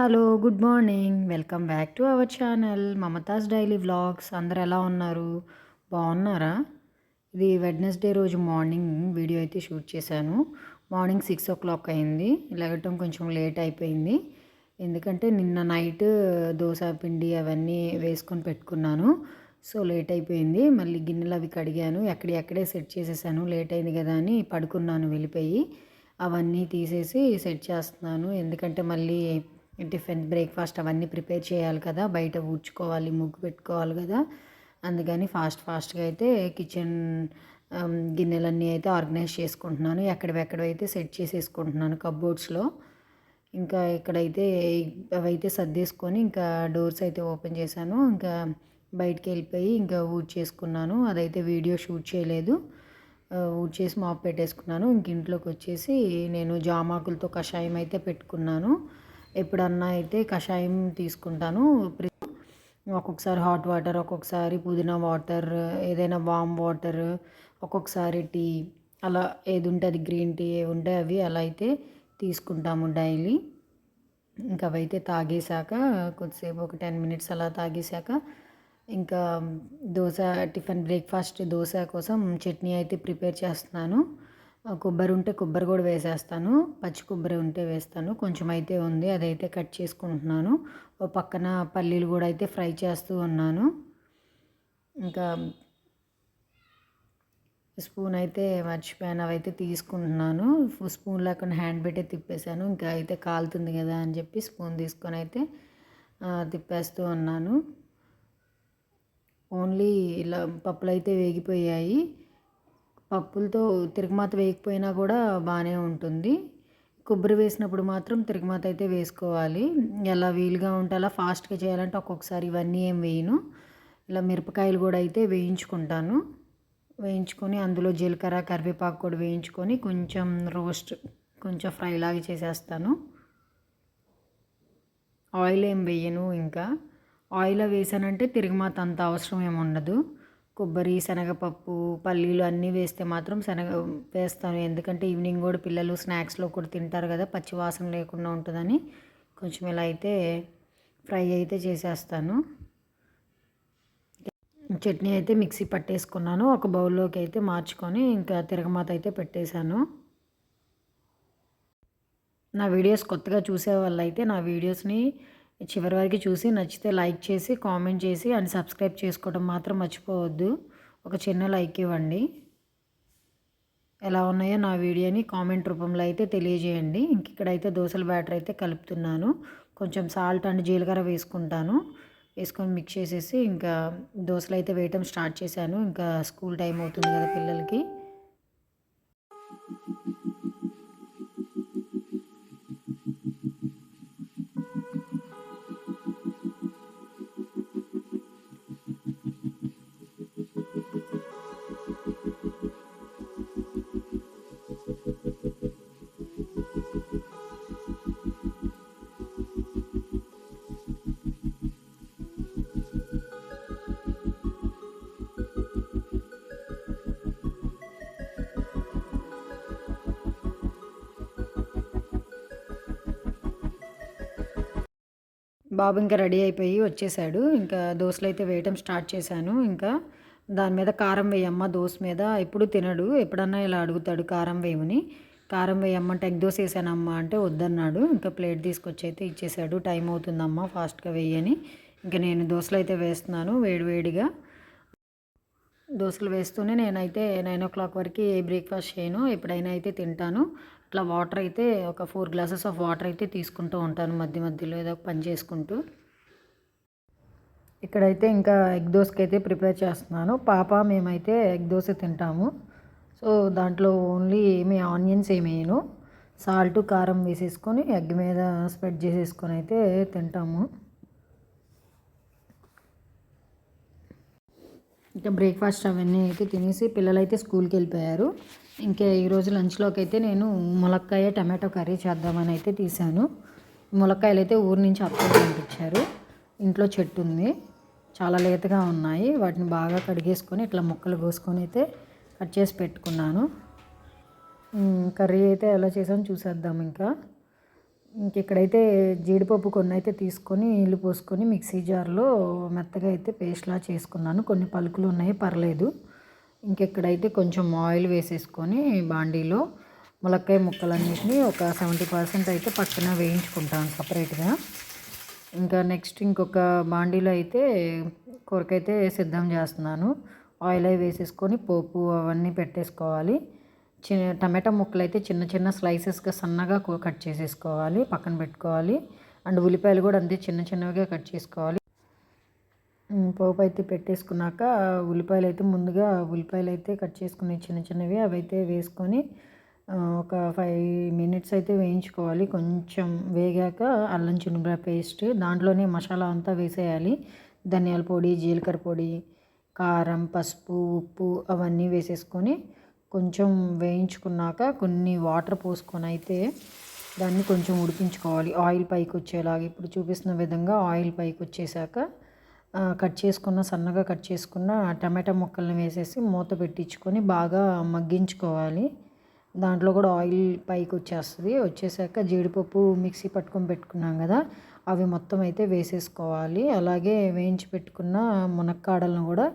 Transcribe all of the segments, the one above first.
Hello good morning. Welcome back to our channel Mamatha's daily vlogs. అందరు ఎలా ఉన్నారు? బాగున్నారా? ఇది వెడ్నెస్డే రోజు మార్నింగ్ వీడియో అయితే షూట్ చేశాను. మార్నింగ్ సిక్స్ ఓ క్లాక్ అయింది. లేగటం కొంచెం లేట్ అయిపోయింది. ఎందుకంటే నిన్న నైట్ దోశ పిండి అవన్నీ వేసుకొని పెట్టుకున్నాను. సో లేట్ అయిపోయింది. మళ్ళీ గిన్నెలు అవి కడిగాను. ఎక్కడెక్కడే సెట్ చేసేసాను. లేట్ అయింది కదా అని పడుకున్నాను వెళ్ళిపోయి. అవన్నీ తీసేసి సెట్ చేస్తున్నాను. ఎందుకంటే మళ్ళీ టిఫిన్ బ్రేక్ఫాస్ట్ అవన్నీ ప్రిపేర్ చేయాలి కదా. బయట ఊడ్చుకోవాలి ముగ్గు పెట్టుకోవాలి కదా. అందుకని ఫాస్ట్ ఫాస్ట్గా అయితే కిచెన్ గిన్నెలన్నీ అయితే ఆర్గనైజ్ చేసుకుంటున్నాను. ఎక్కడెక్కడైతే సెట్ చేసేసుకుంటున్నాను కబ్బోర్డ్స్లో ఇంకా ఇక్కడైతే అవైతే సర్దేసుకొని ఇంకా డోర్స్ అయితే ఓపెన్ చేశాను. ఇంకా బయటికి వెళ్ళిపోయి ఇంకా ఊడ్ చేసుకున్నాను. అదైతే వీడియో షూట్ చేయలేదు. ఊడ్ చేసి మాప్ పెట్టేసుకున్నాను. ఇంక ఇంట్లోకి వచ్చేసి నేను జామాకులతో కషాయం అయితే పెట్టుకున్నాను. ఎప్పుడన్నా అయితే కషాయం తీసుకుంటాను. ఒక్కొక్కసారి హాట్ వాటర్ ఒక్కొక్కసారి పుదీనా వాటర్ ఏదైనా వామ్ వాటర్ ఒక్కొక్కసారి టీ అలా ఏది ఉంటే అది గ్రీన్ టీ ఏ ఉంటే అవి అలా అయితే తీసుకుంటాము డైలీ. ఇంకా అవైతే తాగేశాక కొద్దిసేపు ఒక టెన్ మినిట్స్ అలా తాగేశాక ఇంకా దోశ టిఫిన్ బ్రేక్ఫాస్ట్ దోశ కోసం చట్నీ అయితే ప్రిపేర్ చేస్తున్నాను. కొబ్బరి ఉంటే కొబ్బరి కూడా వేసేస్తాను పచ్చి కొబ్బరి ఉంటే వేస్తాను. కొంచెం అయితే ఉంది అదైతే కట్ చేసుకుంటున్నాను. ఓ పక్కన పల్లీలు కూడా అయితే ఫ్రై చేస్తూ ఉన్నాను. ఇంకా స్పూన్ అయితే మర్చిపోయాను అవైతే తీసుకుంటున్నాను. స్పూన్ లేకుండా హ్యాండ్ పెట్టే తిప్పేశాను. ఇంకా అయితే కాలుతుంది కదా అని చెప్పి స్పూన్ తీసుకొని అయితే తిప్పేస్తూ ఉన్నాను. ఓన్లీ ఇలా పప్పులు అయితే వేగిపోయాయి. పప్పులతో తిరగమాత వేయకపోయినా కూడా బాగానే ఉంటుంది. కొబ్బరి వేసినప్పుడు మాత్రం తిరగమాత అయితే వేసుకోవాలి. ఎలా వీలుగా ఉంటే అలా ఫాస్ట్గా చేయాలంటే ఒక్కొక్కసారి ఇవన్నీ ఏం వేయను. ఇలా మిరపకాయలు కూడా అయితే వేయించుకుంటాను. వేయించుకొని అందులో జీలకర్ర కరివేపాకు కూడా వేయించుకొని కొంచెం రోస్ట్ కొంచెం ఫ్రై లాగా చేసేస్తాను. ఆయిల్ ఏం వేయను ఇంకా. ఆయిల్ వేసానంటే తిరగమాత అంత అవసరం ఏమి ఉండదు. కొబ్బరి శనగపప్పు పల్లీలు అన్నీ వేస్తే మాత్రం శనగ వేస్తాను. ఎందుకంటే ఈవినింగ్ కూడా పిల్లలు స్నాక్స్లో కూడా తింటారు కదా పచ్చి వాసన లేకుండా ఉంటుందని కొంచెం ఇలా అయితే ఫ్రై అయితే చేసేస్తాను. చట్నీ అయితే మిక్సీ పట్టేసుకున్నాను. ఒక బౌల్లోకి అయితే మార్చుకొని ఇంకా తిరగమాత అయితే పెట్టేశాను. నా వీడియోస్ కొత్తగా చూసే వాళ్ళు అయితే నా వీడియోస్ని చివరి వరకు చూసి నచ్చితే లైక్ చేసి కామెంట్ చేసి అండ్ సబ్స్క్రైబ్ చేసుకోవడం మాత్రం మర్చిపోవద్దు. ఒక చిన్న లైక్ ఇవ్వండి. ఎలా ఉన్నాయో నా వీడియోని కామెంట్ రూపంలో అయితే తెలియజేయండి. ఇంక ఇక్కడైతే దోశల బ్యాటర్ అయితే కలుపుతున్నాను. కొంచెం సాల్ట్ అండ్ జీలకర్ర వేసుకుంటాను. వేసుకొని మిక్స్ చేసేసి ఇంకా దోశలు అయితే వేయటం స్టార్ట్ చేశాను. ఇంకా స్కూల్ టైం అవుతుంది కదా పిల్లలకి. బాబు ఇంకా రెడీ అయిపోయి వచ్చేసాడు. ఇంకా దోశలు అయితే వేయటం స్టార్ట్ చేశాను. ఇంకా దాని మీద కారం వేయమ్మ దోశ మీద ఎప్పుడు తినడు. ఎప్పుడన్నా ఇలా అడుగుతాడు కారం వేయమని. కారం వేయమ్మంటే ఎగ్ దోశ వేసానమ్మా అంటే వద్దన్నాడు. ఇంకా ప్లేట్ తీసుకొచ్చి అయితే ఇచ్చేసాడు. టైం అవుతుందమ్మా ఫాస్ట్గా వేయని. ఇంకా నేను దోశలు అయితే వేస్తున్నాను వేడివేడిగా దోశలు వేస్తూనే నేనైతే నైన్ ఓ క్లాక్ వరకు ఏ బ్రేక్ఫాస్ట్ చేయను. ఎప్పుడైనా అయితే తింటాను. అట్లా వాటర్ అయితే ఒక ఫోర్ గ్లాసెస్ ఆఫ్ వాటర్ అయితే తీసుకుంటూ ఉంటాను మధ్య మధ్యలో ఏదో పని చేసుకుంటూ. ఇక్కడైతే ఇంకా ఎగ్ దోశకి అయితే ప్రిపేర్ చేస్తున్నాను. పాప మేమైతే ఎగ్ దోశ తింటాము. సో దాంట్లో ఓన్లీ ఏమి ఆనియన్స్ ఏమి సాల్ట్ కారం వేసేసుకొని ఎగ్ మీద స్ప్రెడ్ చేసేసుకొని అయితే తింటాము. ఇంకా బ్రేక్ఫాస్ట్ అవన్నీ అయితే తినేసి పిల్లలైతే స్కూల్కి వెళ్ళిపోయారు. ఇంకా ఈరోజు లంచ్లోకి అయితే నేను ములక్కాయ టమాటో కర్రీ చేద్దామని అయితే తీశాను. ములక్కాయలు అయితే ఊరి నుంచి అప్పుడు పంపించారు. ఇంట్లో చెట్టు ఉంది. చాలా లేతగా ఉన్నాయి. వాటిని బాగా కడిగేసుకొని ఇట్లా ముక్కలు కోసుకొని అయితే కట్ చేసి పెట్టుకున్నాను. కర్రీ అయితే ఎలా చేసామో చూసేద్దాం ఇంకా. ఇంకెక్కడైతే జీడిపప్పు కొన్ని అయితే తీసుకొని నీళ్ళు పోసుకొని మిక్సీ జార్లో మెత్తగా అయితే పేస్ట్లా చేసుకున్నాను. కొన్ని పలుకులు ఉన్నాయి పర్లేదు. ఇంకెక్కడైతే కొంచెం ఆయిల్ వేసేసుకొని బాండీలో ములక్కాయ ముక్కలన్నింటినీ ఒక సెవెంటీ పర్సెంట్ అయితే పక్కన వేయించుకుంటాను సపరేట్గా. ఇంకా నెక్స్ట్ ఇంకొక బాండీలో అయితే కూరకైతే సిద్ధం చేస్తున్నాను. ఆయిల్ అవి వేసేసుకొని పోపు అవన్నీ పెట్టేసుకోవాలి. చిన్న టమాటా ముక్కలు అయితే చిన్న చిన్న స్లైసెస్గా సన్నగా కట్ చేసేసుకోవాలి పక్కన పెట్టుకోవాలి. అండ్ ఉల్లిపాయలు కూడా అంతే చిన్న చిన్నవిగా కట్ చేసుకోవాలి. పోపు అయితే పెట్టేసుకున్నాక ఉల్లిపాయలు అయితే ముందుగా ఉల్లిపాయలు అయితే కట్ చేసుకుని చిన్న చిన్నవి అవి అయితే వేసుకొని ఒక ఫైవ్ మినిట్స్ అయితే వేయించుకోవాలి. కొంచెం వేగాక అల్లం చిన్నబ్రా పేస్ట్ దాంట్లోనే మసాలా అంతా వేసేయాలి. ధనియాల పొడి జీలకర్ర పొడి కారం పసుపు ఉప్పు అవన్నీ వేసేసుకొని కొంచెం వేయించుకున్నాక కొన్ని వాటర్ పోసుకొని అయితే దాన్ని కొంచెం ఉడికించుకోవాలి. ఆయిల్ పైకి వచ్చేలాగా ఇప్పుడు చూపిస్తున్న విధంగా ఆయిల్ పైకి వచ్చేసాక కట్ చేసుకున్న సన్నగా కట్ చేసుకున్న టమాటా ముక్కల్ని వేసేసి మూత పెట్టించుకొని బాగా మగ్గించుకోవాలి. దాంట్లో కూడా ఆయిల్ పైకి వచ్చేస్తుంది. వచ్చేసాక జీడిపప్పు మిక్సీ పట్టుకొని పెట్టుకున్నాం కదా అవి మొత్తం అయితే వేసేసుకోవాలి. అలాగే వేయించి పెట్టుకున్న మునక్కాడలను కూడా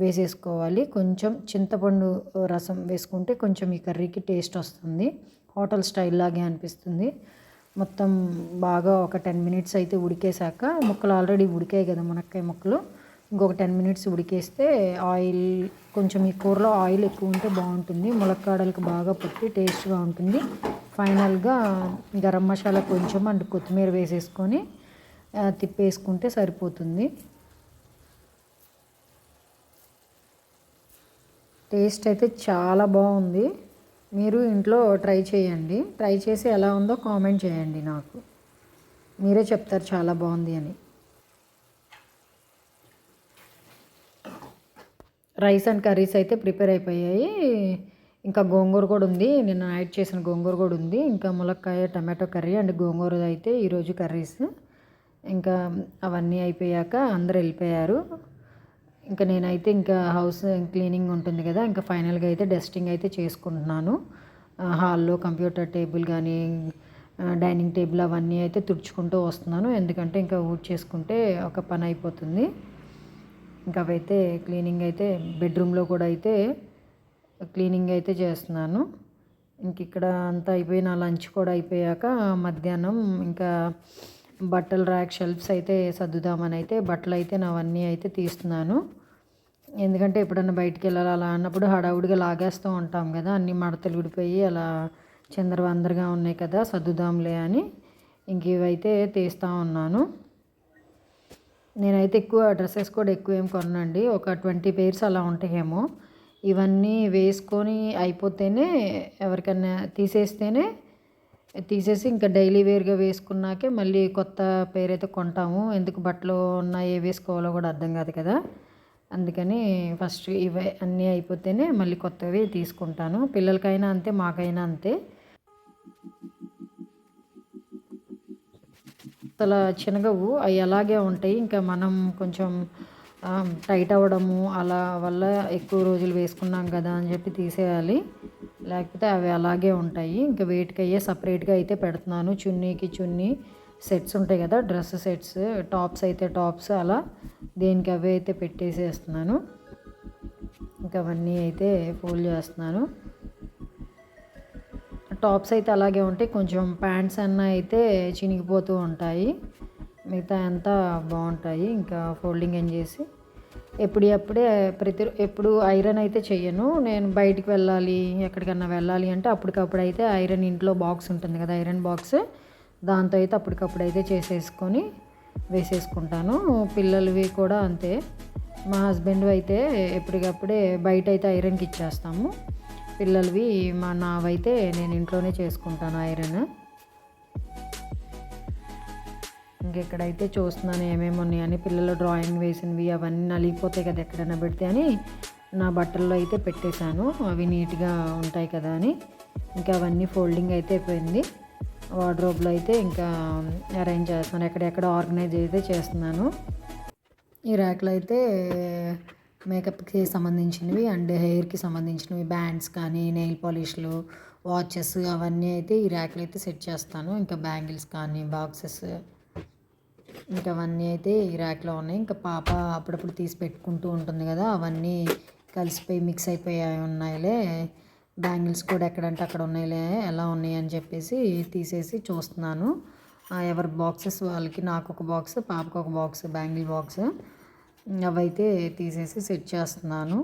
వేసేసుకోవాలి. కొంచెం చింతపండు రసం వేసుకుంటే కొంచెం ఈ కర్రీకి టేస్ట్ వస్తుంది. హోటల్ స్టైల్ లాగే అనిపిస్తుంది. మొత్తం బాగా ఒక టెన్ మినిట్స్ అయితే ఉడికేశాక ముక్కలు ఆల్రెడీ ఉడికాయి కదా మునక్కాయ ముక్కలు. ఇంకొక టెన్ మినిట్స్ ఉడికేస్తే ఆయిల్ కొంచెం ఈ కూరలో ఆయిల్ ఎక్కువ ఉంటే బాగుంటుంది. ములక్కాడలకు బాగా పట్టి టేస్ట్గా ఉంటుంది. ఫైనల్గా గరం మసాలా కొంచెం అండ్ కొత్తిమీర వేసేసుకొని తిప్పేసుకుంటే సరిపోతుంది. టేస్ట్ అయితే చాలా బాగుంది. మీరు ఇంట్లో ట్రై చేయండి. ట్రై చేసి ఎలా ఉందో కామెంట్ చేయండి నాకు. మీరే చెప్తారు చాలా బాగుంది అని. రైస్ అండ్ కర్రీస్ అయితే ప్రిపేర్ అయిపోయాయి. ఇంకా గోంగూర కూడా ఉంది. నిన్న యాడ్ చేసిన గోంగూర కూడా ఉంది. ఇంకా ములక్కాయ టమాటో కర్రీ అండ్ గోంగూర అయితే ఈరోజు కర్రీస్. ఇంకా అవన్నీ అయిపోయాక అందరు వెళ్ళిపోయారు. ఇంకా నేనైతే ఇంకా హౌస్ క్లీనింగ్ ఉంటుంది కదా ఇంకా ఫైనల్గా అయితే డస్టింగ్ అయితే చేసుకుంటున్నాను. హాల్లో కంప్యూటర్ టేబుల్ కానీ డైనింగ్ టేబుల్ అవన్నీ అయితే తుడుచుకుంటూ వస్తున్నాను. ఎందుకంటే ఇంకా ఊడ్ చేసుకుంటే ఒక పని అయిపోతుంది. ఇంకా అవైతే క్లీనింగ్ అయితే బెడ్రూమ్లో కూడా అయితే క్లీనింగ్ అయితే చేస్తున్నాను. ఇంక ఇక్కడ అంతా అయిపోయిన లంచ్ కూడా అయిపోయాక మధ్యాహ్నం ఇంకా బట్టల ర్యాక్ షెల్ఫ్స్ అయితే సర్దుదామని అయితే బట్టలు అయితే నావన్నీ అయితే తీస్తున్నాను. ఎందుకంటే ఎప్పుడన్నా బయటికి వెళ్ళాలి అలా అన్నప్పుడు హడావుడిగా లాగేస్తూ ఉంటాం కదా అన్ని మడతలు విడిపోయి అలా చిందరవందరగా ఉన్నాయి కదా సర్దుదాంలే అని ఇంక ఇవైతే తీస్తూ ఉన్నాను. నేనైతే ఎక్కువ డ్రెస్సెస్ కూడా ఎక్కువ ఏం కొనండి ఒక ట్వంటీ పేర్స్ అలా ఉంటాయేమో. ఇవన్నీ వేసుకొని అయిపోతేనే ఎవరికైనా తీసేస్తేనే తీసేసి ఇంకా డైలీ వేర్గా వేసుకున్నాకే మళ్ళీ కొత్త పేరైతే కొంటాము. ఎందుకు బట్టలు ఉన్న ఏ వేసుకోవాలో కూడా అర్థం కాదు కదా. అందుకని ఫస్ట్ ఇవి అన్నీ అయిపోతేనే మళ్ళీ కొత్తవి తీసుకుంటాను. పిల్లలకైనా అంతే మాకైనా అంతే. అసలు చినగవు అవి అలాగే ఉంటాయి. ఇంకా మనం కొంచెం టైట్ అవ్వడము అలా వల్ల ఎక్కువ రోజులు వేసుకున్నాం కదా అని చెప్పి తీసేయాలి. లేకపోతే అవి అలాగే ఉంటాయి. ఇంకా వెయిట్కి అయ్యే సపరేట్గా అయితే పెడుతున్నాను. చున్నీకి చున్నీ సెట్స్ ఉంటాయి కదా డ్రెస్ సెట్స్ టాప్స్ అయితే టాప్స్ అలా దేనికి అవి అయితే పెట్టేసేస్తున్నాను. ఇంకా అవన్నీ అయితే ఫోల్డ్ చేస్తున్నాను. టాప్స్ అయితే అలాగే ఉంటాయి కొంచెం ప్యాంట్స్ అన్న అయితే చినిగిపోతూ ఉంటాయి. మిగతా అంతా బాగుంటాయి ఇంకా ఫోల్డింగ్ ఏం చేసి. ఎప్పుడప్పుడే ప్రతి ఎప్పుడు ఐరన్ అయితే చెయ్యను నేను బయటికి వెళ్ళాలి ఎక్కడికన్నా వెళ్ళాలి అంటే అప్పటికప్పుడు అయితే ఐరన్ ఇంట్లో బాక్స్ ఉంటుంది కదా ఐరన్ బాక్స్ దాంతో అయితే అప్పటికప్పుడు అయితే చేసేసుకొని వేసేసుకుంటాను. పిల్లలవి కూడా అంతే. మా హస్బెండ్ అయితే ఎప్పటికప్పుడే బయట అయితే ఐరన్కి ఇచ్చేస్తాము. పిల్లలవి మా నావైతే నేను ఇంట్లోనే చేసుకుంటాను ఐరన్. ఇంకెక్కడైతే చూస్తున్నాను ఏమేమి ఉన్నాయని పిల్లలు డ్రాయింగ్ వేసినవి అవన్నీ నలిగిపోతాయి కదా ఎక్కడైనా పెడితే అని. నా బట్టల్లో అయితే పెట్టేశాను. అవి నీట్గా ఉంటాయి కదా అని. ఇంకా అవన్నీ ఫోల్డింగ్ అయితే అయిపోయింది. వార్డ్రోబ్లో అయితే ఇంకా అరేంజ్ చేస్తున్నాను ఎక్కడెక్కడ ఆర్గనైజ్ అయితే చేస్తున్నాను. ఈ ర్యాక్లో అయితే మేకప్కి సంబంధించినవి అండ్ హెయిర్కి సంబంధించినవి బ్యాండ్స్ కానీ నెయిల్ పాలిష్లు వాచెస్ అవన్నీ అయితే ఈ ర్యాక్లో అయితే సెట్ చేస్తాను. ఇంకా బ్యాంగిల్స్ కానీ బాక్సెస్ ఇంకా అవన్నీ అయితే ఈ ర్యాక్లో ఉన్నాయి. ఇంకా పాప అప్పుడప్పుడు తీసి పెట్టుకుంటూ ఉంటుంది కదా అవన్నీ కలిసిపోయి మిక్స్ అయిపోయాయి ఉన్నాయిలే. బ్యాంగిల్స్ కూడా ఎక్కడంటే అక్కడ ఉన్నాయిలే ఎలా ఉన్నాయి అని చెప్పేసి తీసేసి చూస్తున్నాను. ఎవరి బాక్సెస్ వాళ్ళకి నాకు ఒక బాక్స్ పాపకు ఒక బాక్స్ బ్యాంగిల్ బాక్స్ అవైతే తీసేసి సెట్ చేస్తున్నాను.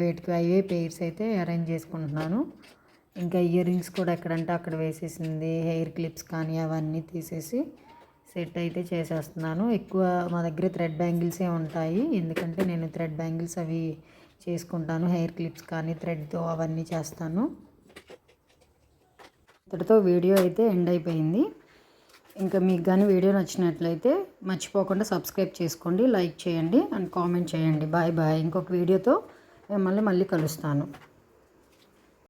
వేటికి అవే పెయిర్స్ అయితే అరేంజ్ చేసుకుంటున్నాను. ఇంకా ఇయర్ రింగ్స్ కూడా ఎక్కడంటే అక్కడ వేసేసింది హెయిర్ క్లిప్స్ కానీ అవన్నీ తీసేసి సెట్ అయితే చేసేస్తున్నాను. ఎక్కువ మా దగ్గర థ్రెడ్ బ్యాంగిల్సే ఉంటాయి ఎందుకంటే నేను థ్రెడ్ బ్యాంగిల్స్ అవి చేసుకుంటాను. హెయిర్ క్లిప్స్ కానీ థ్రెడ్తో అవన్నీ చేస్తాను. ఇంతటితో వీడియో అయితే ఎండ్ అయిపోయింది. ఇంకా మీకు కానీ వీడియో నచ్చినట్లయితే మర్చిపోకుండా సబ్స్క్రైబ్ చేసుకోండి లైక్ చేయండి అండ్ కామెంట్ చేయండి. Bye bye. ఇంకొక వీడియోతో మిమ్మల్ని మళ్ళీ కలుస్తాను.